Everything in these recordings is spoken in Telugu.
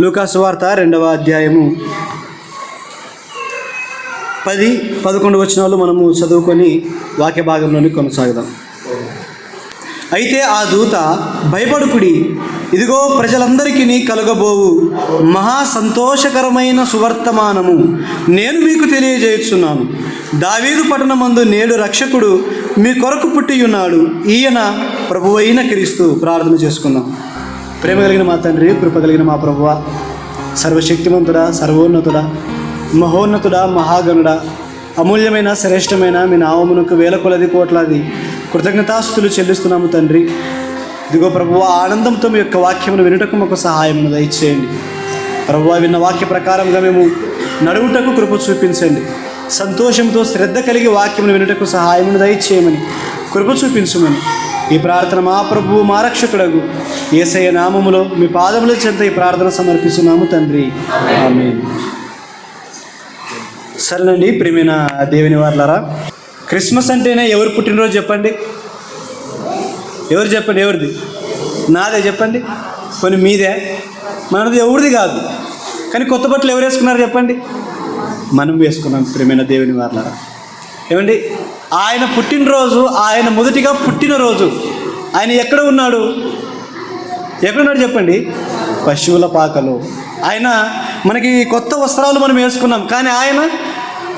లూకాసు వార్త రెండవ అధ్యాయము. పది పదకొండు వచనాలు మనము చదువుకొని వాక్య భాగంలోని కొనసాగుదాం. అయితే ఆ దూత భయపడుకుడి ఇదిగో ప్రజలందరికీ కలగబోవు మహా సంతోషకరమైన సువర్తమానము. నేను మీకు తెలియజేస్తున్నాను దావీదు పట్టణమందు నేడు రక్షకుడు మీ కొరకు పుట్టి ఉన్నాడు ఈయన ప్రభువైన క్రీస్తు. ప్రార్థన చేసుకుందాం. ప్రేమ కలిగిన మా తండ్రి కృప కలిగిన మా ప్రభువ సర్వశక్తిమంతుడా సర్వోన్నతుడా మహోన్నతుడా మహాగణుడా అమూల్యమైన శ్రేష్టమైన మీ నామమునకు వేల కొలది కోట్లాది కృతజ్ఞతాస్తులు చెల్లిస్తున్నాము తండ్రి. ఇదిగో ప్రభువ ఆనందంతో మీ యొక్క వాక్యమును వినుటకు మాకు సహాయమును దయచేయండి. ప్రభువ విన్న వాక్య ప్రకారంగా మేము నడువుటకు కృప చూపించండి. సంతోషంతో శ్రద్ధ కలిగి వాక్యమును వినుటకు సహాయమును దయచేయమని కృప చూపించమని ఈ ప్రార్థన మా ప్రభు మా రక్షకుడగు. ఏసయ్య నామములో మీ పాదముల చెంత ఈ ప్రార్థన సమర్పిస్తున్నాము తండ్రి. ఆమె సరేనండి ప్రేమైన దేవుని వార్లారా క్రిస్మస్ అంటేనే ఎవరు పుట్టినరోజు చెప్పండి? ఎవరు చెప్పండి ఎవరిది? నాదే చెప్పండి? కొన్ని మీదే. మనది ఎవరిది కాదు. కానీ కొత్త బట్టలు ఎవరు వేసుకున్నారు చెప్పండి? మనం వేసుకున్నాం ప్రేమైన దేవుని వార్లరా. ఏమండి? ఆయన పుట్టినరోజు ఆయన మొదటిగా పుట్టినరోజు. ఆయన ఎక్కడ ఉన్నాడు? ఎక్కడున్నాడు చెప్పండి? పశువుల పాకలో. ఆయన మనకి కొత్త వస్త్రాలు మనం వేసుకున్నాం కానీ ఆయన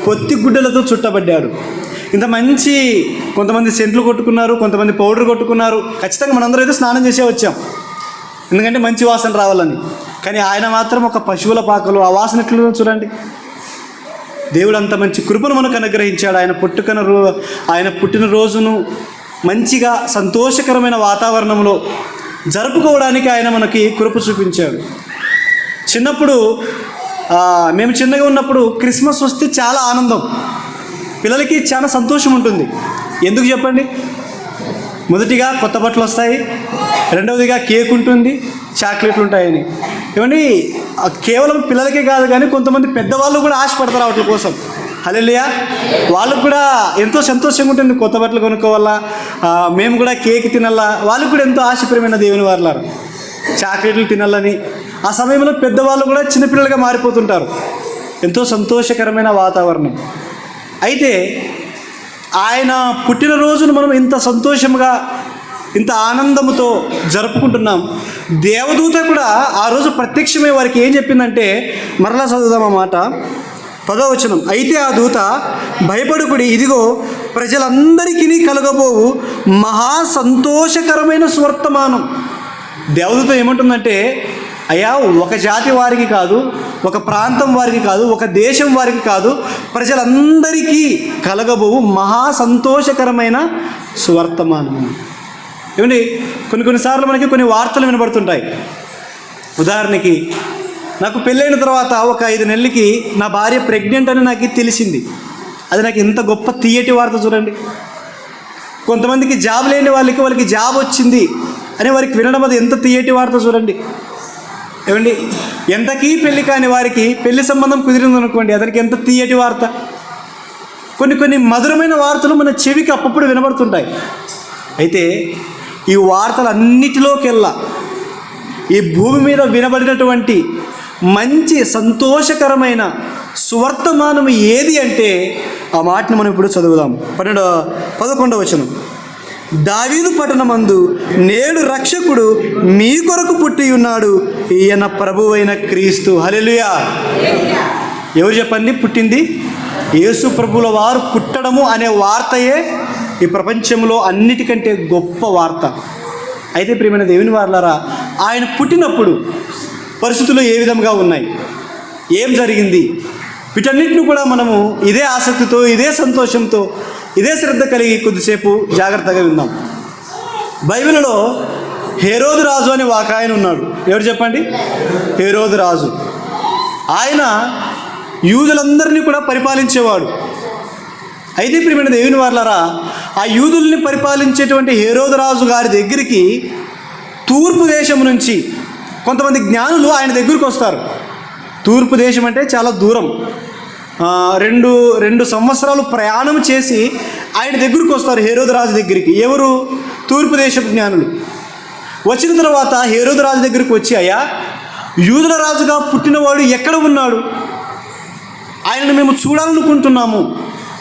పొత్తి గుడ్డలతో చుట్టబడ్డాడు. ఇంత మంచి కొంతమంది సెంట్లు కొట్టుకున్నారు కొంతమంది పౌడర్ కొట్టుకున్నారు. ఖచ్చితంగా మనందరూ అయితే స్నానం చేసే వచ్చాం. ఎందుకంటే మంచి వాసన రావాలని. కానీ ఆయన మాత్రం ఒక పశువుల పాకలు ఆ వాసన ఎట్లు చూడండి. దేవుడు అంత మంచి కృపను మనకు అనుగ్రహించాడు. ఆయన పుట్టుకన రో ఆయన పుట్టిన రోజును మంచిగా సంతోషకరమైన వాతావరణంలో జరుపుకోవడానికి ఆయన మనకి కృప చూపించాడు. చిన్నప్పుడు మేము చిన్నగా ఉన్నప్పుడు క్రిస్మస్ వస్తే చాలా ఆనందం. పిల్లలకి చాలా సంతోషం ఉంటుంది. ఎందుకు చెప్పండి? మొదటిగా కొత్త బట్టలు వస్తాయి. రెండవదిగా కేక్ ఉంటుంది. చాక్లెట్లు ఉంటాయని. ఏమండి కేవలం పిల్లలకే కాదు కానీ కొంతమంది పెద్దవాళ్ళు కూడా ఆశపడతారు వాటి కోసం. హల్లెలూయా. వాళ్ళకు కూడా ఎంతో సంతోషంగా ఉంటుంది కొత్త బట్టలు కొనుక్కోవాలా మేము కూడా కేక్ తినాలా. వాళ్ళకు కూడా ఎంతో ఆశపరమైన దేవుని వారులారు. చాక్లెట్లు తినాలని. ఆ సమయంలో పెద్దవాళ్ళు కూడా చిన్నపిల్లలుగా మారిపోతుంటారు. ఎంతో సంతోషకరమైన వాతావరణం. అయితే ఆయన పుట్టినరోజును మనం ఇంత సంతోషంగా ఇంత ఆనందముతో జరుపుకుంటున్నాం. దేవదూత కూడా ఆ రోజు ప్రత్యక్షమే వారికి ఏం చెప్పిందంటే మరలా చదువుదాం మాట. పదో వచనం అయితే ఆ దూత భయపడుకుడి ఇదిగో ప్రజలందరికీ కలగబోవు మహా సంతోషకరమైన స్వర్తమానం. దేవదూత ఏమంటుందంటే అయ్యా ఒక జాతి వారికి కాదు ఒక ప్రాంతం వారికి కాదు ఒక దేశం వారికి కాదు ప్రజలందరికీ కలగబోవు మహా సంతోషకరమైన సువర్తమానము ఏమండి కొన్ని కొన్నిసార్లు మనకి కొన్ని వార్తలు వినబడుతుంటాయి. ఉదాహరణకి నాకు పెళ్ళైన తర్వాత ఒక ఐదు నెలలకి నా భార్య ప్రెగ్నెంట్ అని నాకు తెలిసింది. అది నాకు ఎంత గొప్ప తీయటి వార్త చూడండి. కొంతమందికి జాబ్ లేని వాళ్ళకి వాళ్ళకి జాబ్ వచ్చింది అని వారికి వినడం అది ఎంత తీయటి వార్త చూడండి. ఏమండి ఎంతకీ పెళ్ళి కాని వారికి పెళ్ళి సంబంధం కుదిరింది అనుకోండి అతనికి ఎంత తీయటి వార్త? కొన్ని కొన్ని మధురమైన వార్తలు మన చెవికి అప్పుడప్పుడు వినబడుతుంటాయి. అయితే ఈ వార్తలన్నిటిలోకెల్లా ఈ భూమి మీద వినబడినటువంటి మంచి సంతోషకరమైన సువర్తమానం ఏది అంటే ఆ మాటను మనం ఇప్పుడు చదువుదాం. పన్నెండు పదకొండవ వచనం. దావీదు పట్టణమందు నేడు రక్షకుడు మీ కొరకు పుట్టి ఉన్నాడు. ఈయన ప్రభువైన క్రీస్తు. హలెలుయా ఎవరు చెప్పండి? పుట్టింది? యేసు ప్రభుల వారు పుట్టడము అనే వార్తయే ఈ ప్రపంచంలో అన్నిటికంటే గొప్ప వార్త. అయితే ప్రియమైన దేవుని వార్లారా ఆయన పుట్టినప్పుడు పరిస్థితులు ఏ విధంగా ఉన్నాయి? ఏం జరిగింది? వీటన్నిటిని కూడా మనము ఇదే ఆసక్తితో ఇదే సంతోషంతో ఇదే శ్రద్ధ కలిగి కొద్దిసేపు జాగ్రత్తగా విందాం. బైబిల్లో హేరోదు రాజు అని ఒక ఆయన ఉన్నాడు. ఎవరు చెప్పండి? హేరోదు రాజు. ఆయన యూదులందరినీ కూడా పరిపాలించేవాడు. అయితే ప్రియమైన దేవుని వార్లారా ఆ యూదుల్ని పరిపాలించేటువంటి హేరోదరాజు గారి దగ్గరికి తూర్పు దేశం నుంచి కొంతమంది జ్ఞానులు ఆయన దగ్గరికి వస్తారు. తూర్పు దేశం అంటే చాలా దూరం. రెండు రెండు సంవత్సరాలు ప్రయాణం చేసి ఆయన దగ్గరికి వస్తారు హేరోదరాజు దగ్గరికి. ఎవరు? తూర్పు దేశపు జ్ఞానులు. వచ్చిన తర్వాత హేరోదరాజు దగ్గరికి వచ్చి అయ్యా యూదుల రాజుగా పుట్టినవాడు ఎక్కడ ఉన్నాడు? ఆయనను మేము చూడాలనుకుంటున్నాము.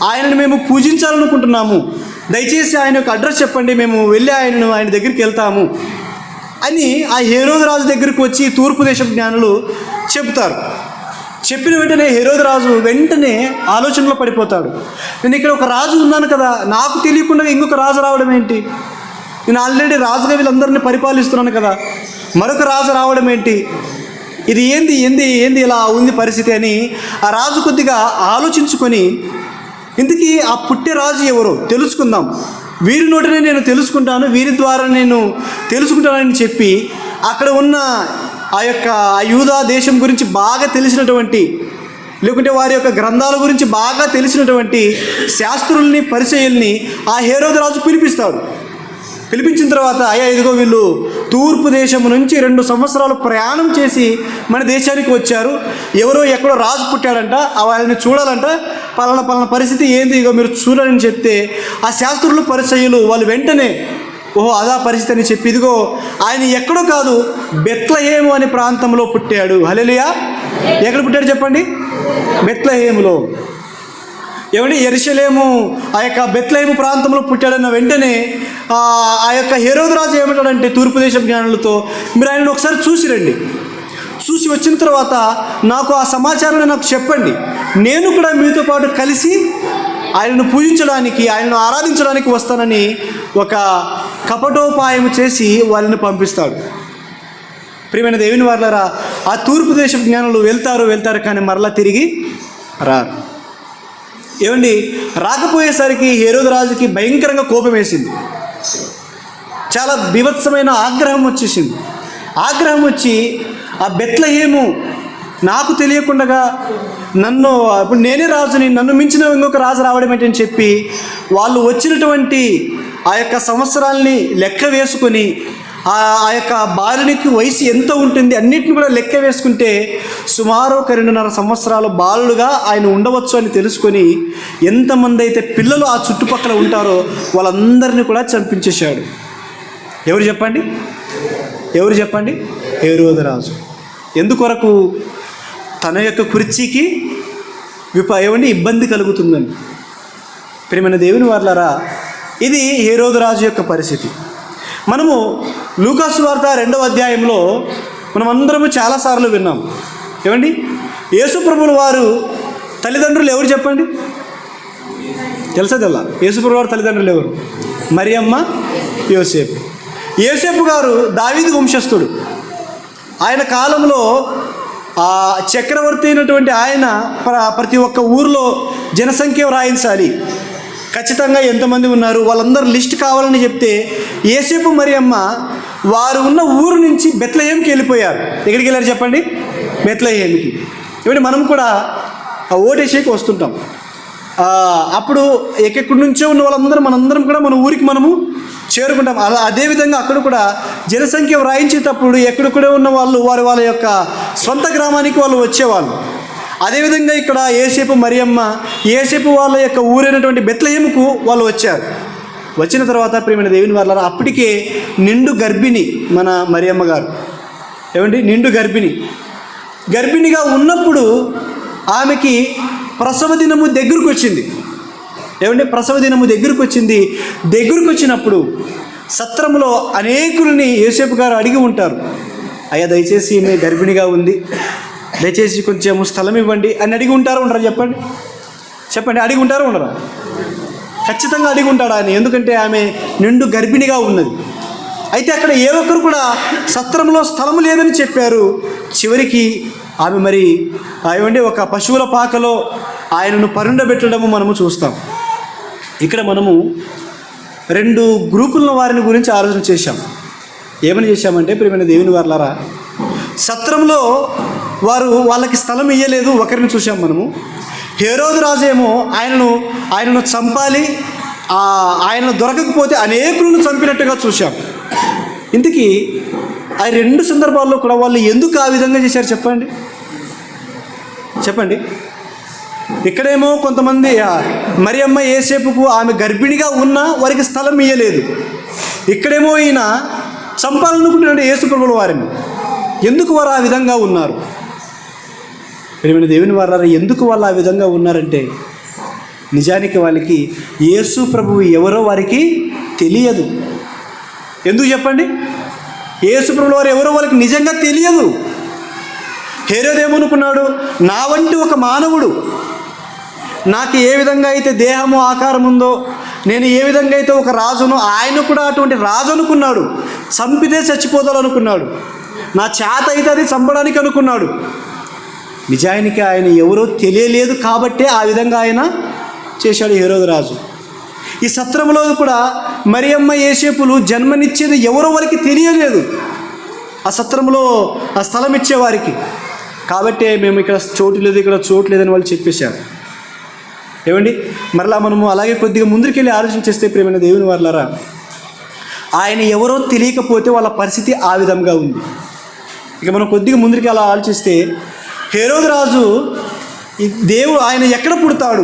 ఆయనను మేము పూజించాలనుకుంటున్నాము. దయచేసి ఆయన యొక్క అడ్రస్ చెప్పండి మేము వెళ్ళి ఆయనను ఆయన దగ్గరికి వెళ్తాము అని ఆ హేరోదు రాజు దగ్గరికి వచ్చి తూర్పు దేశ జ్ఞానులు చెబుతారు. చెప్పిన వెంటనే హేరోదు రాజు వెంటనే ఆలోచనలో పడిపోతాడు. నేను ఇక్కడ ఒక రాజు ఉన్నాను కదా నాకు తెలియకుండా ఇంకొక రాజు రావడం ఏంటి? నేను ఆల్రెడీ రాజుగా వీళ్ళందరినీ పరిపాలిస్తున్నాను కదా మరొక రాజు రావడం ఏంటి? ఇది ఏంది ఏంది ఏంది ఇలా ఉంది పరిస్థితి అని ఆ రాజు కొద్దిగా ఆలోచించుకొని ఇంతకీ ఆ పుట్టే రాజు ఎవరో? తెలుసుకుందాం. వీరి నోటనే నేను తెలుసుకుంటాను వీరి ద్వారా నేను తెలుసుకుంటానని చెప్పి అక్కడ ఉన్న ఆ యొక్క ఆ యూదా దేశం గురించి బాగా తెలిసినటువంటి లేకుంటే వారి యొక్క గ్రంథాల గురించి బాగా తెలిసినటువంటి శాస్త్రుల్ని పరిచయుల్ని ఆ హేరోదరాజు పిలిపిస్తాడు. పిలిపించిన తర్వాత అయ్యా ఇదిగో వీళ్ళు తూర్పు దేశం నుంచి రెండు సంవత్సరాలు ప్రయాణం చేసి మన దేశానికి వచ్చారు. ఎవరో ఎక్కడో రాజు పుట్టాడంట వాళ్ళని చూడాలంట. పలానా పలానా పరిస్థితి ఏంది? ఇగో మీరు చూడాలని చెప్తే ఆ శాస్త్రులు పరిచయులు వాళ్ళు వెంటనే ఓహో అదా పరిస్థితి అని చెప్పి ఇదిగో ఆయన ఎక్కడో కాదు బెత్లహేము అనే ప్రాంతంలో పుట్టాడు. హలెలియా ఎక్కడ పుట్టాడు చెప్పండి? బెత్లహేములో. ఏమండి ఎరుషలేము ఆ యొక్క బెత్లేము ప్రాంతంలో పుట్టాడన్న వెంటనే ఆ యొక్క హేరోదు రాజు ఏమంటాడంటే తూర్పు దేశం జ్ఞానులతో మీరు ఆయనను ఒకసారి చూసి రండి. చూసి వచ్చిన తర్వాత నాకు ఆ సమాచారాన్ని నాకు చెప్పండి. నేను కూడా మీతో పాటు కలిసి ఆయనను పూజించడానికి ఆయనను ఆరాధించడానికి వస్తానని ఒక కపటోపాయం చేసి వాళ్ళని పంపిస్తాడు. ప్రియమైన దేవుని వాళ్ళరా ఆ తూర్పు దేశ జ్ఞానులు వెళ్తారు వెళ్తారు కానీ మరలా తిరిగి రారు. ఏమండి రాకపోయేసరికి హేరోదు రాజుకి భయంకరంగా కోపం వేసింది. చాలా బీభత్సమైన ఆగ్రహం వచ్చేసింది. ఆగ్రహం వచ్చి ఆ బెత్లహేము నాకు తెలియకుండా నన్ను ఇప్పుడు నేనే రాజుని నన్ను మించిన ఇంకొక రాజు రావడం ఏంటని చెప్పి వాళ్ళు వచ్చినటువంటి ఆ యొక్క సంవత్సరాల్ని లెక్క వేసుకొని ఆ యొక్క బాలునికి వయసు ఎంత ఉంటుంది అన్నిటిని కూడా లెక్క వేసుకుంటే సుమారు ఒక రెండున్నర సంవత్సరాలు బాలుడుగా ఆయన ఉండవచ్చు అని తెలుసుకొని ఎంతమంది అయితే పిల్లలు ఆ చుట్టుపక్కల ఉంటారో వాళ్ళందరినీ కూడా చంపించేశాడు. ఎవరు చెప్పండి? ఎవరు చెప్పండి? రాజు. ఎందుకొరకు? తన యొక్క కుర్చీకి విప ఏమండి? ఇబ్బంది కలుగుతుందని. ప్రియమైన దేవుని వాళ్ళారా ఇది హేరోదు రాజు యొక్క పరిస్థితి. మనము లూకాసు వార్త రెండవ అధ్యాయంలో మనం అందరము చాలాసార్లు విన్నాం. ఏమండి? యేసుప్రభుల వారు తల్లిదండ్రులు ఎవరు చెప్పండి? తెలుసా తెల్ల? యేసుప్రభు వారు తల్లిదండ్రులు ఎవరు? మరియమ్మ యోసేపు. యోసేపు గారు దావీది వంశస్థుడు. ఆయన కాలంలో ఆ చక్రవర్తి అయినటువంటి ఆయన ప్ర- ప్రతి ఒక్క ఊర్లో జనసంఖ్య వ్రాయించాలి. ఖచ్చితంగా ఎంతమంది ఉన్నారు? వాళ్ళందరూ లిస్ట్ కావాలని చెప్తే ఏసేపు మరి అమ్మ వారు ఉన్న ఊరు నుంచి బెత్లహేమ్కి వెళ్ళిపోయారు. ఎక్కడికి వెళ్ళారు చెప్పండి? బెత్లహేమ్కి. ఇవన్నీ మనం కూడా ఆ ఓటేసేకి వస్తుంటాం. అప్పుడు ఎక్కడి నుంచో ఉన్న వాళ్ళందరూ మనందరం కూడా మన ఊరికి మనము చేరుకుంటాం. అలా అదేవిధంగా అక్కడ కూడా జనసంఖ్య వ్రాయించేటప్పుడు ఎక్కడెక్కడ ఉన్న వాళ్ళు వారి వాళ్ళ యొక్క సొంత గ్రామానికి వాళ్ళు వచ్చేవాళ్ళు. అదేవిధంగా ఇక్కడ ఏసేపు మరియమ్మ ఏసేపు వాళ్ళ యొక్క ఊరైనటువంటి బెత్లహేముకు వాళ్ళు వచ్చారు. వచ్చిన తర్వాత ప్రేమైన దేవుని వాళ్ళ అప్పటికే నిండు గర్భిణి మన మరియమ్మ గారు. ఏమండి? నిండు గర్భిణి. గర్భిణిగా ఉన్నప్పుడు ఆమెకి ప్రసవ దినము దగ్గరకు వచ్చింది. ఏమంటే ప్రసవ దినము దగ్గరకు వచ్చింది. దగ్గరకు వచ్చినప్పుడు సత్రంలో అనేకుల్ని యేసేపు గారు అడిగి ఉంటారు అయ్యా దయచేసి ఈమె గర్భిణిగా ఉంది. దయచేసి కొంచెం స్థలం ఇవ్వండి అని అడిగి ఉంటారు ఉండరా చెప్పండి? చెప్పండి అడిగి ఉంటారు ఉండరా? ఖచ్చితంగా అడిగి ఉంటాడు ఆయన. ఎందుకంటే ఆమె నిండు గర్భిణిగా ఉన్నది. అయితే అక్కడ ఏ ఒక్కరు కూడా సత్రంలో స్థలం లేదని చెప్పారు. చివరికి ఆమె మరి ఏమంటే ఒక పశువుల పాకలో ఆయనను పరుండబెట్టడము మనము చూస్తాం. ఇక్కడ మనము రెండు గ్రూపుల వారిని గురించి ఆలోచన చేశాం. ఏమని చేశామంటే ప్రియమైన దేవుని వారులారా సత్రంలో వారు వాళ్ళకి స్థలం ఇయ్యలేదు ఒకరిని చూసాం మనము. హేరోదు ఏమో ఆయనను ఆయనను చంపాలి ఆయనను దొరకకపోతే అనేకులను చంపినట్టుగా చూశాం. ఇంతకీ ఆ రెండు సందర్భాల్లో కూడా వాళ్ళు ఎందుకు ఆ విధంగా చేశారు చెప్పండి? చెప్పండి. ఇక్కడేమో కొంతమంది మరి మరియమ్మ ఏసేపుకు ఆమె గర్భిణిగా ఉన్నా వారికి స్థలం ఇయ్యలేదు. ఇక్కడేమో ఈయన చంపాలనుకుంటున్నాడు యేసుప్రభుల వారిని. ఎందుకు వారు ఆ విధంగా ఉన్నారు? ప్రేమైన దేవుని వారు ఎందుకు వాళ్ళు ఆ విధంగా ఉన్నారంటే నిజానికి వాళ్ళకి యేసు ప్రభువు ఎవరో వారికి తెలియదు. ఎందుకు చెప్పండి? యేసు ప్రభువు వారు ఎవరో వాళ్ళకి నిజంగా తెలియదు. హేరోదేమనుకున్నాడు నా వంటి ఒక మానవుడు. నాకు ఏ విధంగా అయితే దేహము ఆకారం ఉందో నేను ఏ విధంగా అయితే ఒక రాజును ఆయన కూడా అటువంటి రాజు అనుకున్నాడు. చంపితే చచ్చిపోతాలనుకున్నాడు నా చేత అయితే అది చంపడానికి అనుకున్నాడు. నిజానికి ఆయన ఎవరో తెలియలేదు కాబట్టే ఆ విధంగా ఆయన చేశాడు హేరోదు రాజు. ఈ సత్రంలో కూడా మరియమ్మ ఏసేపులు జన్మనిచ్చేది ఎవరో వారికి తెలియలేదు. ఆ సత్రంలో ఆ స్థలం ఇచ్చేవారికి. కాబట్టే మేము ఇక్కడ చోటు లేదు ఇక్కడ చోటు లేదని వాళ్ళు చెప్పేశారు. ఏమండి? మరలా మనము అలాగే కొద్దిగా ముందుకెళ్ళి ఆలోచన చేస్తే ప్రేమైన దేవుని వాళ్ళరా ఆయన ఎవరో తెలియకపోతే వాళ్ళ పరిస్థితి ఆ విధంగా ఉంది. ఇక మనం కొద్దిగా ముందుకి అలా ఆలోచిస్తే హేరోదు రాజు దేవుడు ఆయన ఎక్కడ పుడతాడు?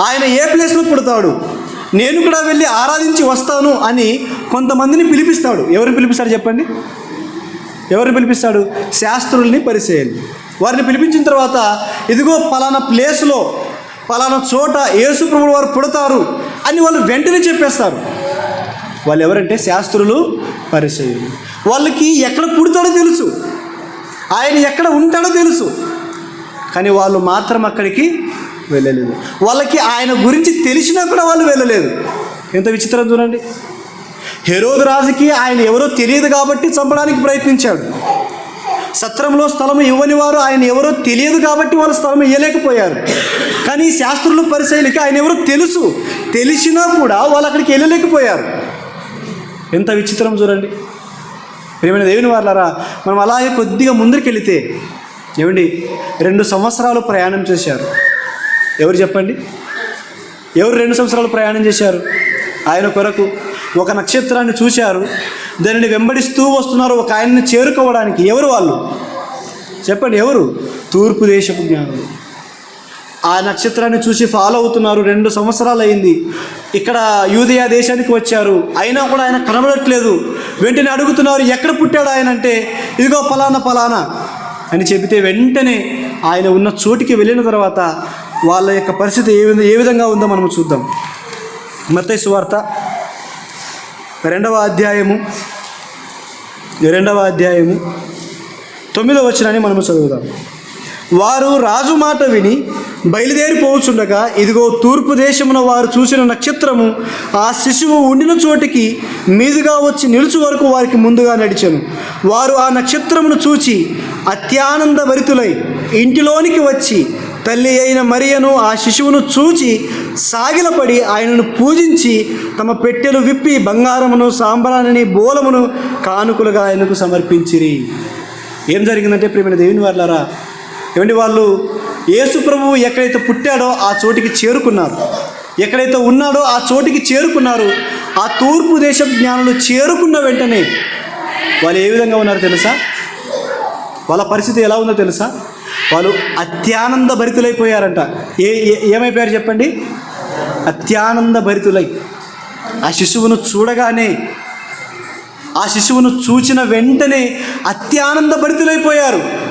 ఆయన ఏ ప్లేస్లో పుడతాడు? నేను కూడా వెళ్ళి ఆరాధించి వస్తాను అని కొంతమందిని పిలిపిస్తాడు. ఎవరిని పిలిపిస్తాడు చెప్పండి? ఎవరిని పిలిపిస్తాడు? శాస్త్రుల్ని పరిచయాలు వారిని పిలిపించిన తర్వాత ఇదిగో పలానా ప్లేస్లో పలానా చోట యేసుప్రభుడు వారు పుడతారు అని వాళ్ళు వెంటనే చెప్పేస్తారు. వాళ్ళు ఎవరంటే శాస్త్రులు పరిచయం వాళ్ళకి ఎక్కడ పుడతాడో తెలుసు. ఆయన ఎక్కడ ఉంటాడో తెలుసు. కానీ వాళ్ళు మాత్రం అక్కడికి వెళ్ళలేదు. వాళ్ళకి ఆయన గురించి తెలిసినా కూడా వాళ్ళు వెళ్ళలేదు. ఎంత విచిత్రం చూడండి. హెరోదు రాజుకి ఆయన ఎవరో తెలియదు కాబట్టి చంపడానికి ప్రయత్నించాడు. సత్రంలో స్థలం ఇవ్వని వారు ఆయన ఎవరో తెలియదు కాబట్టి వాళ్ళు స్థలం ఇవ్వలేకపోయారు కానీ శాస్త్రులు శాస్త్రుల పరిశైలికి ఆయన ఎవరో తెలుసు. తెలిసినా కూడా వాళ్ళు అక్కడికి వెళ్ళలేకపోయారు. ఎంత విచిత్రం చూడండి. ప్రియమైన దేవుని వాళ్ళారా మనం అలాగే కొద్దిగా ముందరికెళితే ఏమండి రెండు సంవత్సరాలు ప్రయాణం చేశారు. ఎవరు చెప్పండి? ఎవరు రెండు సంవత్సరాలు ప్రయాణం చేశారు? ఆయన కొరకు ఒక నక్షత్రాన్ని చూశారు. దానిని వెంబడిస్తూ వస్తున్నారు. ఒక ఆయన్ని చేరుకోవడానికి ఎవరు వాళ్ళు? చెప్పండి ఎవరు? తూర్పు దేశపు జ్ఞానులు. ఆ నక్షత్రాన్ని చూసి ఫాలో అవుతున్నారు. రెండు సంవత్సరాలు అయింది. ఇక్కడ యూదయ దేశానికి వచ్చారు. అయినా కూడా ఆయన కనబడట్లేదు. వెంటనే అడుగుతున్నారు ఎక్కడ పుట్టాడు ఆయన అంటే? ఇదిగో పలానా పలానా అని చెబితే వెంటనే ఆయన ఉన్న చోటికి వెళ్ళిన తర్వాత వాళ్ళ యొక్క పరిస్థితి ఏ విధంగా ఏ విధంగా ఉందో మనం చూద్దాం. మత్తయి సువార్త రెండవ అధ్యాయము రెండవ అధ్యాయము తొమ్మిదో వచ్చినని మనము చదువుదాం. వారు రాజు మాట విని బయలుదేరిపోవచ్చుండగా ఇదిగో తూర్పు దేశమున వారు చూసిన నక్షత్రము ఆ శిశువు ఉండిన చోటికి మీదుగా వచ్చి నిలుచు వరకు వారికి ముందుగా నడిచాను. వారు ఆ నక్షత్రమును చూచి అత్యానంద భరితులై ఇంటిలోనికి వచ్చి తల్లి అయిన మరియను ఆ శిశువును చూచి సాగిలపడి ఆయనను పూజించి తమ పెట్టెలు విప్పి బంగారమును సాంబ్రాణిని బోలమును కానుకలుగా ఆయనకు సమర్పించిరి. ఏం జరిగిందంటే ప్రియమైన దేవుని వాళ్ళారా ఏమండి వాళ్ళు యేసు ప్రభువు ఎక్కడైతే పుట్టాడో ఆ చోటికి చేరుకున్నారు. ఎక్కడైతే ఉన్నాడో ఆ చోటికి చేరుకున్నారు. ఆ తూర్పు దేశ జ్ఞానులు చేరుకున్న వెంటనే వాళ్ళు ఏ విధంగా ఉన్నారో తెలుసా? వాళ్ళ పరిస్థితి ఎలా ఉందో తెలుసా? వాళ్ళు అత్యానంద భరితులైపోయారంట. ఏ ఏ- ఏమైపోయారు చెప్పండి? అత్యానంద భరితులై. ఆ శిశువును చూడగానే ఆ శిశువును చూచిన వెంటనే అత్యానంద భరితులైపోయారు.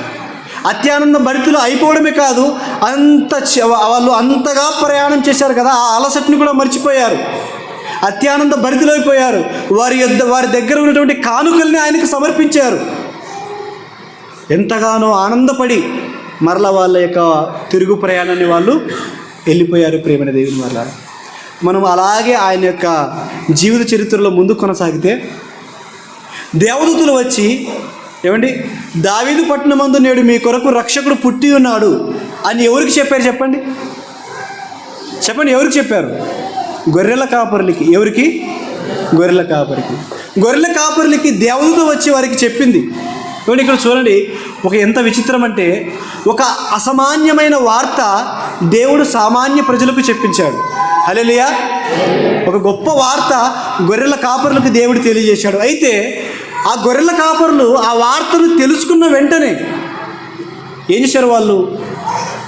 అత్యానంద భరితులు అయిపోవడమే కాదు అంత చ- వాళ్ళు అంతగా ప్రయాణం చేశారు కదా ఆ అలసటని కూడా మర్చిపోయారు. అత్యానంద భరితులైపోయారు వారి యొద్ద వారి దగ్గర ఉన్నటువంటి కానుకల్ని ఆయనకు సమర్పించారు. ఎంతగానో ఆనందపడి మరల వాళ్ళ యొక్క తిరుగు ప్రయాణాన్ని వాళ్ళు వెళ్ళిపోయారు ప్రేమైన దేవుని వల్ల మనం అలాగే ఆయన యొక్క జీవిత చరిత్రలో ముందు కొనసాగితే దేవదూతులు వచ్చి ఏమండి? దావీదు పట్టణమందు నేడు మీ కొరకు రక్షకుడు పుట్టి ఉన్నాడు అని ఎవరికి చెప్పారు చెప్పండి? చెప్పండి ఎవరికి చెప్పారు? గొర్రెల కాపరులకి. ఎవరికి? గొర్రెల కాపరికి. గొర్రెల కాపరులకి దేవదూత వచ్చి వారికి చెప్పింది. చూడండి ఇక్కడ చూడండి ఒక ఎంత విచిత్రం అంటే ఒక అసామాన్యమైన వార్త దేవుడు సామాన్య ప్రజలకు చెప్పించాడు. హలేలియా ఒక గొప్ప వార్త గొర్రెల కాపరులకు దేవుడు తెలియజేశాడు. అయితే ఆ గొర్రెల కాపరులు ఆ వార్తను తెలుసుకున్న వెంటనే ఏం చేశారు వాళ్ళు?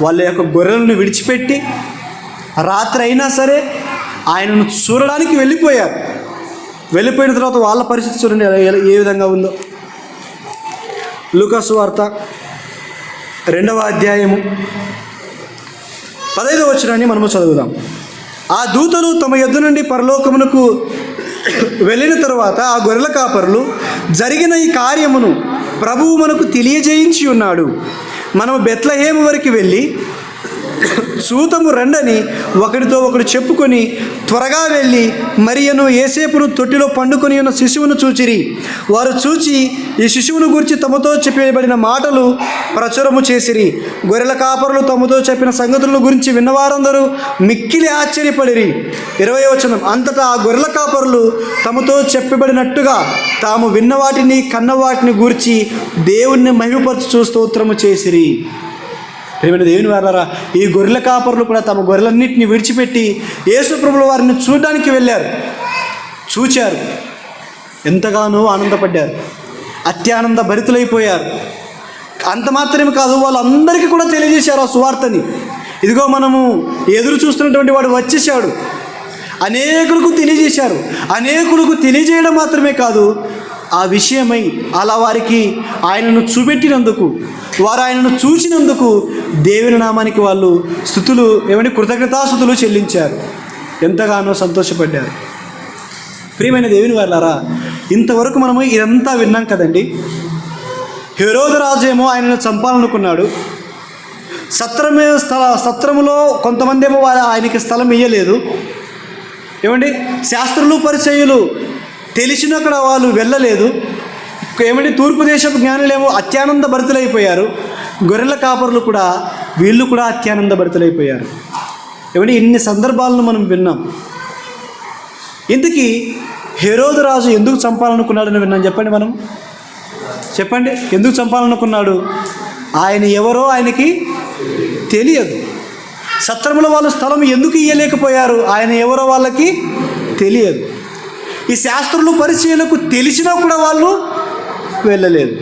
వాళ్ళ యొక్క గొర్రెలను విడిచిపెట్టి రాత్రి అయినా సరే ఆయనను చూడడానికి వెళ్ళిపోయారు. వెళ్ళిపోయిన తర్వాత వాళ్ళ పరిస్థితి చూడండి ఏ విధంగా ఉందో. లూకాసు వార్త రెండవ అధ్యాయము పదైదవ వచ్చినాన్ని మనము చదువుదాం. ఆ దూతలు తమ యొద్ద నుండి పరలోకమునకు వెళ్ళిన తరువాత ఆ గొర్రెల కాపరులు జరిగిన ఈ కార్యమును ప్రభువు మనకు తెలియజేయించి ఉన్నాడు. మనము బెత్లహేము వరకు వెళ్ళి సూతము రండని ఒకరితో ఒకడు చెప్పుకొని త్వరగా వెళ్ళి మరియను ఏసేపును తొట్టిలో పండుకొని ఉన్న శిశువును చూచిరి. వారు చూచి ఈ శిశువును గురించి తమతో చెప్పబడిన మాటలు ప్రచురము చేసిరి. గొర్రెల కాపరులు తమతో చెప్పిన సంగతుల గురించి విన్నవారందరూ మిక్కిలి ఆశ్చర్యపడిరి. ఇరవై వచనం అంతటా ఆ గొర్రెల కాపరులు తమతో చెప్పబడినట్టుగా తాము విన్న వాటిని కన్న వాటిని గూర్చి దేవుణ్ణి మహిమపరచు స్తోత్రము చేసిరి. ప్రేమైన దేవుని వారారా ఈ గొర్రెల కాపరులు కూడా తమ గొర్రెలన్నింటినీ విడిచిపెట్టి యేసుప్రభుల వారిని చూడడానికి వెళ్ళారు. చూచారు. ఎంతగానో ఆనందపడ్డారు. అత్యానంద భరితులైపోయారు. అంత మాత్రమే కాదు వాళ్ళందరికీ కూడా తెలియజేశారు ఆ సువార్తని. ఇదిగో మనము ఎదురు చూస్తున్నటువంటి వాడు వచ్చేసాడు అనేకులకు తెలియజేశారు. అనేకులకు తెలియజేయడం మాత్రమే కాదు ఆ విషయమై అలా వారికి ఆయనను చూపెట్టినందుకు వారు ఆయనను చూసినందుకు దేవుని నామానికి వాళ్ళు స్థుతులు ఏమంటే కృతజ్ఞతాస్థుతులు చెల్లించారు. ఎంతగానో సంతోషపడ్డారు. ప్రియమైన దేవుని వాళ్ళారా ఇంతవరకు మనము ఇదంతా విన్నాం కదండి. హెరోదు ఏమో ఆయనను చంపాలనుకున్నాడు. సత్రమే స్థల సత్రములో కొంతమంది ఏమో వారు ఆయనకి స్థలం ఇయ్యలేదు. ఏమండి శాస్త్రులు పరిచయులు తెలిసిన అక్కడ వాళ్ళు వెళ్ళలేదు. ఏమంటే తూర్పు దేశపు జ్ఞానులేమో అత్యానంద భరితలైపోయారు. గొర్రెల కాపర్లు కూడా వీళ్ళు కూడా అత్యానంద భరితలైపోయారు. ఏమంటే ఇన్ని సందర్భాలను మనం విన్నాం. ఇంతకీ హెరోదు రాజు ఎందుకు చంపాలనుకున్నాడని విన్నాం చెప్పండి మనం. చెప్పండి ఎందుకు చంపాలనుకున్నాడు? ఆయన ఎవరో ఆయనకి తెలియదు. సత్రముల వాళ్ళు స్థలం ఎందుకు ఇయ్యలేకపోయారు? ఆయన ఎవరో వాళ్ళకి తెలియదు. ఈ శాస్త్రులు పరిచయలకు తెలిసినా కూడా వాళ్ళు వెళ్ళలేదు.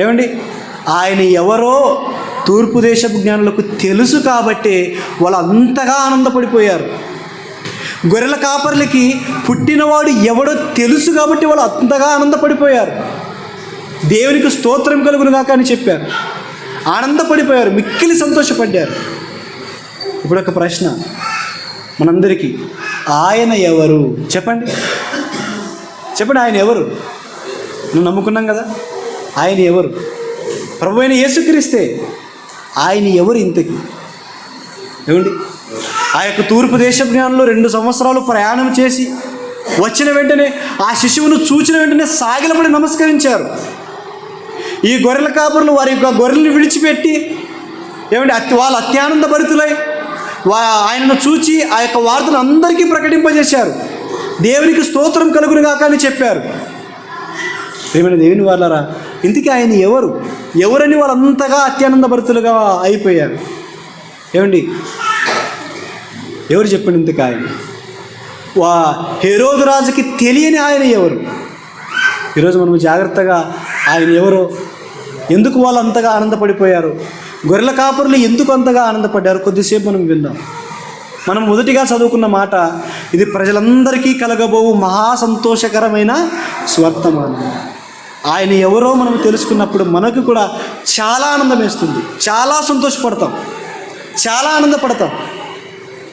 ఏమండి? ఆయన ఎవరో తూర్పు దేశపు జ్ఞానులకు తెలుసు కాబట్టి వాళ్ళు అంతగా ఆనందపడిపోయారు. గొర్రెల కాపర్లకి పుట్టినవాడు ఎవడో తెలుసు కాబట్టి వాళ్ళు అంతగా ఆనందపడిపోయారు. దేవునికి స్తోత్రం కలుగును కాక అని చెప్పారు. ఆనందపడిపోయారు మిక్కిలి సంతోషపడ్డారు. ఇప్పుడు ఒక ప్రశ్న మనందరికీ. ఆయన ఎవరు? చెప్పండి. చెప్పండి ఆయన ఎవరు? నువ్వు నమ్ముకున్నాం కదా? ఆయన ఎవరు? ప్రభు అయిన యేసుక్రీస్తే ఆయన ఎవరు ఇంతకి? ఏమండి? ఆ యొక్క తూర్పు దేశ జ్ఞానంలో రెండు సంవత్సరాలు ప్రయాణం చేసి వచ్చిన వెంటనే ఆ శిశువును చూచిన వెంటనే సాగిలపడి నమస్కరించారు. ఈ గొర్రెల కాపురులు వారి యొక్క గొర్రెలను విడిచిపెట్టి ఏమంటే అత్య వాళ్ళు అత్యానంద భరితులై ఆయనను చూచి ఆ యొక్క వార్తను అందరికీ ప్రకటింపజేశారు. దేవునికి స్తోత్రం కలుగును కాక అని చెప్పారు. ఏమైనా దేవుని వాళ్ళరా ఇంతకీ ఆయన ఎవరు? ఎవరని వాళ్ళంతగా అత్యానంద భరితులుగా అయిపోయారు. ఏమండి? ఎవరు చెప్పండి ఇంతకు ఆయన? వా హెరోదు రాజుకి తెలియని ఆయన ఎవరు? ఈరోజు మనం జాగ్రత్తగా ఆయన ఎవరో? ఎందుకు వాళ్ళు అంతగా ఆనందపడిపోయారు? గొర్రెల కాపరులు ఎందుకు అంతగా ఆనందపడ్డారు? కొద్దిసేపు మనం విందాం. మనం మొదటిగా చదువుకున్న మాట ఇది ప్రజలందరికీ కలగబోవు మహా సంతోషకరమైన స్వర్తమానం ఆయన ఎవరో మనం తెలుసుకున్నప్పుడు మనకు కూడా చాలా ఆనందం వేస్తుంది చాలా సంతోషపడతాం. చాలా ఆనందపడతాం.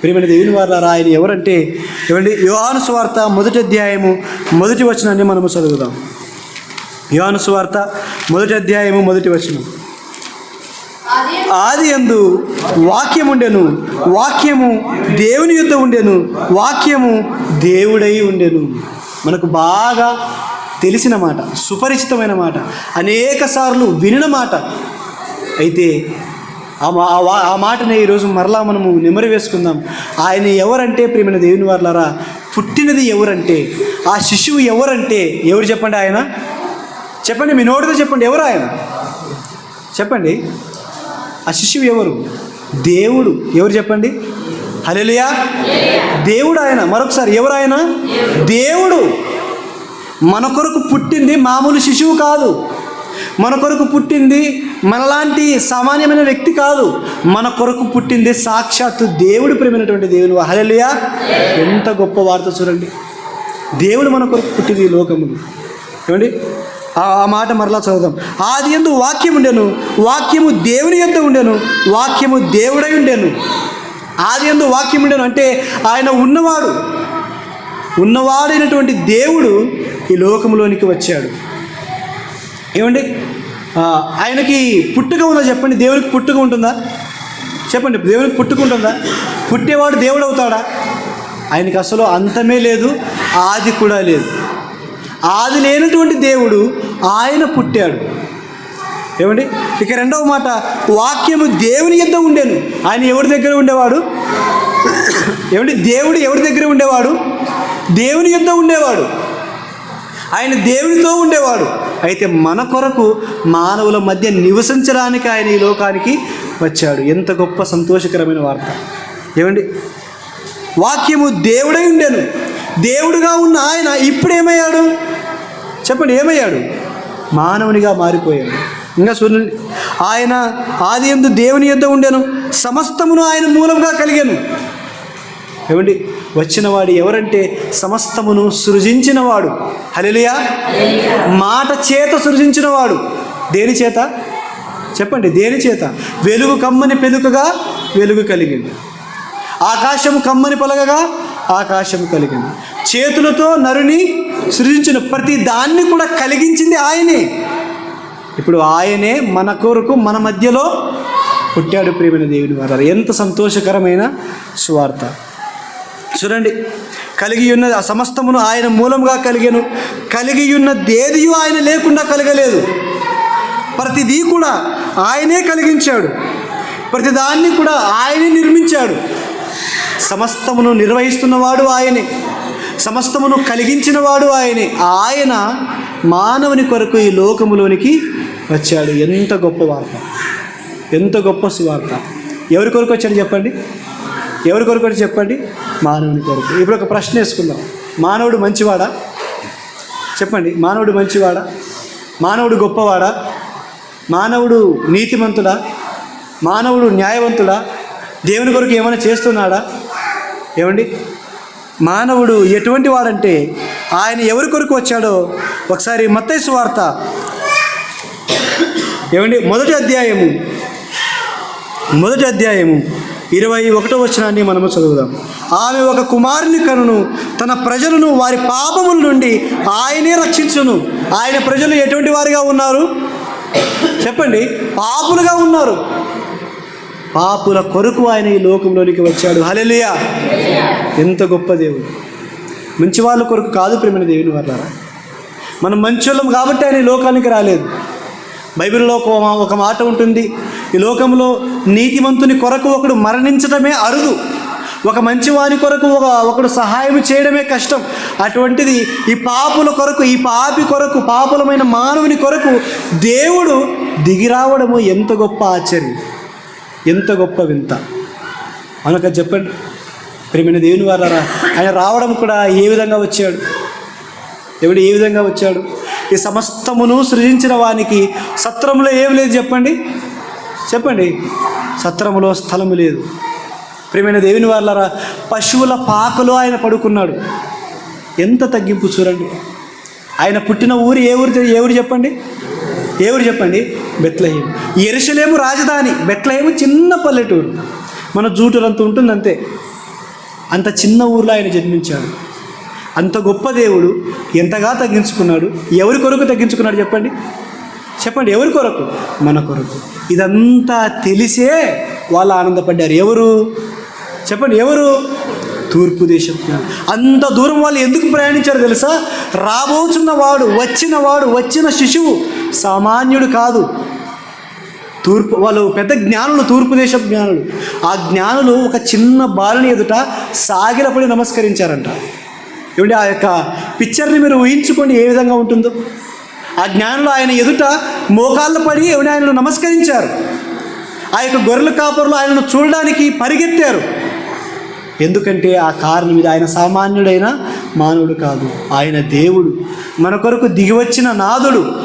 ప్రియమైన దేవుని వారారా ఆయన ఎవరంటే ఏమండి యోహాను మొదటి అధ్యాయము మొదటి వచనాన్ని మనము చదువుదాం. యోహాను మొదటి అధ్యాయము మొదటి వచనం. ఆది ఎందు వాక్యం ఉండెను వాక్యము దేవుని యుద్ధ ఉండెను. వాక్యము దేవుడై ఉండెను. మనకు బాగా తెలిసిన మాట సుపరిచితమైన మాట అనేక సార్లు వినిన మాట అయితే ఆ మా- ఆ మాటని ఈరోజు మరలా మనము నెమరు వేసుకుందాం. ఆయన ఎవరంటే ప్రేమైన దేవుని వాళ్ళారా పుట్టినది ఎవరంటే? ఆ శిశువు ఎవరంటే? ఎవరు చెప్పండి ఆయన? చెప్పండి మీ నోటితో చెప్పండి. ఎవరు ఆయన? చెప్పండి. ఆ శిశువు ఎవరు? దేవుడు. ఎవరు చెప్పండి? హల్లెలూయా. దేవుడు ఆయన. మరొకసారి ఎవరు ఆయన? దేవుడు. మన కొరకు పుట్టింది మామూలు శిశువు కాదు. మన కొరకు పుట్టింది మనలాంటి సామాన్యమైన వ్యక్తి కాదు. మన కొరకు పుట్టింది సాక్షాత్తు దేవుడు ప్రేమైనటువంటి దేవుని హల్లెలూయా. ఎంత గొప్ప వార్త చూడండి. దేవుడు మన కొరకు పుట్టింది ఈ లోకములు. ఏమండి? ఆ మాట మరలా చదువుదాం. ఆది ఎందు వాక్యం ఉండెను వాక్యము దేవుని యొద్ద ఉండెను వాక్యము దేవుడై ఉండెను. ఆది ఎందు వాక్యం ఉండెను అంటే ఆయన ఉన్నవాడు ఉన్నవాడైనటువంటి దేవుడు ఈ లోకంలోనికి వచ్చాడు. ఏమండి? ఆయనకి పుట్టుక ఉందా చెప్పండి? దేవునికి పుట్టుక ఉంటుందా? చెప్పండి దేవునికి పుట్టుక ఉంటుందా? పుట్టేవాడు దేవుడు అవుతాడా? ఆయనకి అసలు అంతమే లేదు ఆది కూడా లేదు. ఆది లేనటువంటి దేవుడు ఆయన పుట్టాడు. ఏమండి? ఇక రెండవ మాట వాక్యము దేవుని యొద్ద ఉండేను. ఆయన ఎవరి దగ్గర ఉండేవాడు? ఏమండి? దేవుడు ఎవరి దగ్గర ఉండేవాడు? దేవుని యొద్ద ఉండేవాడు. ఆయన దేవునితో ఉండేవాడు. అయితే మన కొరకు మానవుల మధ్య నివసించడానికి ఆయన ఈ లోకానికి వచ్చాడు. ఎంత గొప్ప సంతోషకరమైన వార్త. ఏమండి? వాక్యము దేవుడై ఉండేను. దేవుడుగా ఉన్న ఆయన ఇప్పుడు ఏమయ్యాడు చెప్పండి ఏమయ్యాడు? మానవునిగా మారిపోయాడు. ఇంకా చూడండి ఆయన ఆది ఎందు దేవుని యొద్ద ఉండెను. సమస్తమును ఆయన మూలంగా కలిగాను. ఏమండి? వచ్చినవాడు ఎవరంటే సమస్తమును సృజించినవాడు. హలిలియా మాట చేత సృజించినవాడు. దేని చేత? చెప్పండి దేని చేత? వెలుగు కమ్మని పెలుకగా వెలుగు కలిగింది ఆకాశము కమ్మని పలగగా ఆకాశము కలిగింది చేతులతో నరుని సృజించిన. ప్రతి దాన్ని కూడా కలిగించింది ఆయనే. ఇప్పుడు ఆయనే మన కొరకు మన మధ్యలో పుట్టాడు ప్రేమైన దేవుని వారు ఎంత సంతోషకరమైన సువార్త. చూడండి కలిగి ఉన్న ఆ సమస్తమును ఆయన మూలంగా కలిగాను. కలిగి ఉన్న దేదియు ఆయన లేకుండా కలగలేదు. ప్రతిదీ కూడా ఆయనే కలిగించాడు. ప్రతిదాన్ని కూడా ఆయనే నిర్మించాడు. సమస్తమును నిర్వహిస్తున్నవాడు ఆయనే. సమస్తమును కలిగించినవాడు ఆయనే. ఆయన మానవుని కొరకు ఈ లోకములోనికి వచ్చాడు. ఎంత గొప్ప వార్త. ఎంత గొప్ప సువార్త. ఎవరి కొరకు వచ్చాడు చెప్పండి? ఎవరి కొరకు వచ్చి చెప్పండి? మానవుని కొరకు. ఇప్పుడు ఒక ప్రశ్న వేసుకుందాం. మానవుడు మంచివాడా? చెప్పండి. మానవుడు మంచివాడా? మానవుడు గొప్పవాడా? మానవుడు నీతిమంతుడా? మానవుడు న్యాయవంతుడా? దేవుని కొరకు ఏమైనా చేస్తున్నాడా? ఏమండి? మానవుడు ఎటువంటి వాడంటే ఆయన ఎవరి కొరకు వచ్చాడో ఒకసారి మత్తైసు వార్త. ఏమండి? మొదటి అధ్యాయము. మొదటి అధ్యాయము. ఇరవై ఒకటో వచనాన్ని మనము చదువుదాం. ఆమె ఒక కుమారుని కనును తన ప్రజలను వారి పాపముల నుండి ఆయనే రక్షించును. ఆయన ప్రజలు ఎటువంటి వారిగా ఉన్నారు? చెప్పండి. పాపులుగా ఉన్నారు. పాపుల కొరకు ఆయన ఈ లోకంలోనికి వచ్చాడు. హలెలియా ఎంత గొప్ప దేవుడు. మంచి వాళ్ళ కొరకు కాదు ప్రేమిన దేవుని వాళ్ళారా మనం మంచోళ్ళం కాబట్టి ఆయన ఈ లోకానికి రాలేదు. బైబిల్లో ఒక ఒక మాట ఉంటుంది. ఈ లోకంలో నీతిమంతుని కొరకు ఒకడు మరణించడమే అరుదు. ఒక మంచివాని కొరకు ఒక ఒకడు సహాయం చేయడమే కష్టం. అటువంటిది ఈ పాపుల కొరకు ఈ పాపి కొరకు పాపులమైన మానవుని కొరకు దేవుడు దిగిరావడము ఎంత గొప్ప ఆశ్చర్యం. ఎంత గొప్ప వింత. అనక చెప్పండి. ప్రేమైన దేవుని వాళ్ళరా ఆయన రావడం కూడా ఏ విధంగా వచ్చాడు? దేవుడు ఏ విధంగా వచ్చాడు? ఈ సమస్తమును సృజించిన వానికి సత్రములో ఏం లేదు చెప్పండి. చెప్పండి. సత్రములో స్థలము లేదు. ప్రేమైన దేవుని వాళ్ళరా పశువుల పాకలో ఆయన పడుకున్నాడు. ఎంత తగ్గింపు చూడండి. ఆయన పుట్టిన ఊరు ఏ ఊరు ఏ ఊరు చెప్పండి? ఏ ఊరు చెప్పండి? బెత్లహేం. ఎరుసలేము రాజధాని బెత్లహేము చిన్న పల్లెటూరు. మన జూటులంత ఉంటుంది అంతే. అంత చిన్న ఊర్లో ఆయన జన్మించాడు. అంత గొప్ప దేవుడు ఎంతగా తగ్గించుకున్నాడు ఎవరి కొరకు తగ్గించుకున్నాడు చెప్పండి? చెప్పండి ఎవరి కొరకు? మన కొరకు. ఇదంతా తెలిసే వాళ్ళు ఆనందపడ్డారు. ఎవరు? చెప్పండి ఎవరు? తూర్పు దేశం. అంత దూరం వాళ్ళు ఎందుకు ప్రయాణించారు తెలుసా? రాబోచున్న వాడు వచ్చిన వాడు వచ్చిన శిశువు సామాన్యుడు కాదు. తూర్పు వాళ్ళు పెద్ద జ్ఞానులు తూర్పు దేశ జ్ఞానులు. ఆ జ్ఞానులు ఒక చిన్న బాలుని ఎదుట సాగిలపడి నమస్కరించారంట. ఏమంటే ఆ యొక్క పిక్చర్ని మీరు ఊహించుకోండి ఏ విధంగా ఉంటుందో. ఆ జ్ఞానులు ఆయన ఎదుట మోకాళ్ళు పడి ఏమంటే ఆయనను నమస్కరించారు. ఆ యొక్క గొర్రెల కాపరులు ఆయనను చూడడానికి పరిగెత్తారు. ఎందుకంటే ఆ కారణం మీద ఆయన సామాన్యుడైన మానవుడు కాదు ఆయన దేవుడు. మన కొరకు దిగివచ్చిన నాదుడు.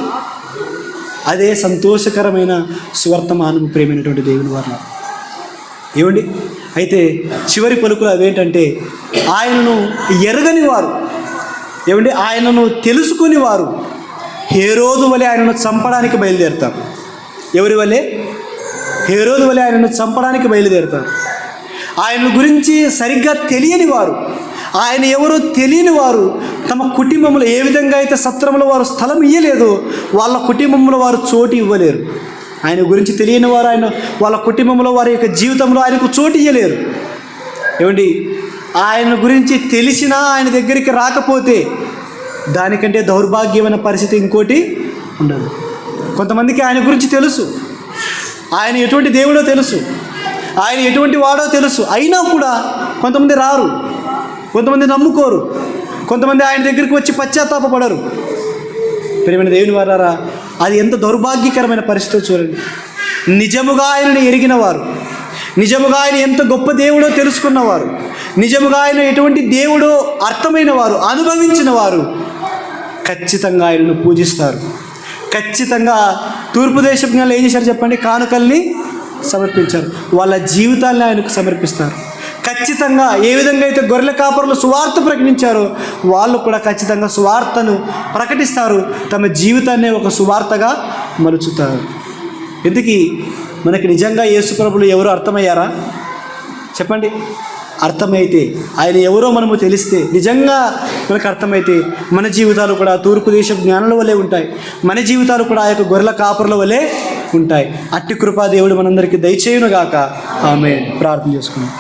అదే సంతోషకరమైన సువర్తమానం ప్రేమైనటువంటి దేవుని వర్ణ ఏమండి? అయితే చివరి పలుకులు అవేంటంటే ఆయనను ఎరగని వారు. ఏమండి? ఆయనను తెలుసుకుని వారు. హేరోదు వలె ఆయనను చంపడానికి బయలుదేరుతారు. ఎవరి వలె? హేరోదు వలె ఆయనను చంపడానికి బయలుదేరుతారు. ఆయన గురించి సరిగ్గా తెలియని వారు. ఆయన ఎవరో తెలియని వారు తమ కుటుంబంలో ఏ విధంగా అయితే సత్రంలో వారు స్థలం ఇయ్యలేదు వాళ్ళ కుటుంబంలో వారు చోటు ఇవ్వలేరు. ఆయన గురించి తెలియని వారు ఆయన వాళ్ళ కుటుంబంలో వారి యొక్క జీవితంలో ఆయనకు చోటు ఇవ్వలేరు ఏమండి? ఆయన గురించి తెలిసినా ఆయన దగ్గరికి రాకపోతే దానికంటే దౌర్భాగ్యమైన పరిస్థితి ఇంకోటి ఉండదు. కొంతమందికి ఆయన గురించి తెలుసు. ఆయన ఎటువంటి దేవుడో తెలుసు. ఆయన ఎటువంటి వాడో తెలుసు. అయినా కూడా కొంతమంది రారు. కొంతమంది నమ్ముకోరు. కొంతమంది ఆయన దగ్గరికి వచ్చి పశ్చాత్తాపడరు ప్రియమైన దేవుని వారారా అది ఎంత దౌర్భాగ్యకరమైన పరిస్థితి చూడండి. నిజముగా ఆయనను ఎరిగిన వారు నిజముగా ఆయన ఎంత గొప్ప దేవుడో తెలుసుకున్నవారు. నిజముగా ఆయన ఎటువంటి దేవుడో అర్థమైన వారు అనుభవించిన వారు ఖచ్చితంగా ఆయనను పూజిస్తారు. ఖచ్చితంగా తూర్పు దేశం ఏం చేశారు చెప్పండి? కానుకల్ని సమర్పించారు. వాళ్ళ జీవితాన్ని ఆయనకు సమర్పిస్తారు. ఖచ్చితంగా ఏ విధంగా అయితే గొర్రెల కాపరులు సువార్త ప్రకటించారో వాళ్ళు కూడా ఖచ్చితంగా సువార్తను ప్రకటిస్తారు. తమ జీవితాన్ని ఒక సువార్తగా మలుచుతారు. ఎందుకు మనకి నిజంగా యేసుప్రభులు ఎవరు అర్థమయ్యారా? చెప్పండి. అర్థమైతే ఆయన ఎవరో మనము తెలిస్తే నిజంగా మనకు అర్థమైతే మన జీవితాలు కూడా తూర్పు దేశం జ్ఞానుల వలె ఉంటాయి. మన జీవితాలు కూడా ఆ యొక్క గొర్రెల కాపురుల వలె ఉంటాయి. అట్టి కృపా దేవుడు మనందరికీ దయచేయునుగాక. ఆమె ప్రార్థన చేసుకున్నాం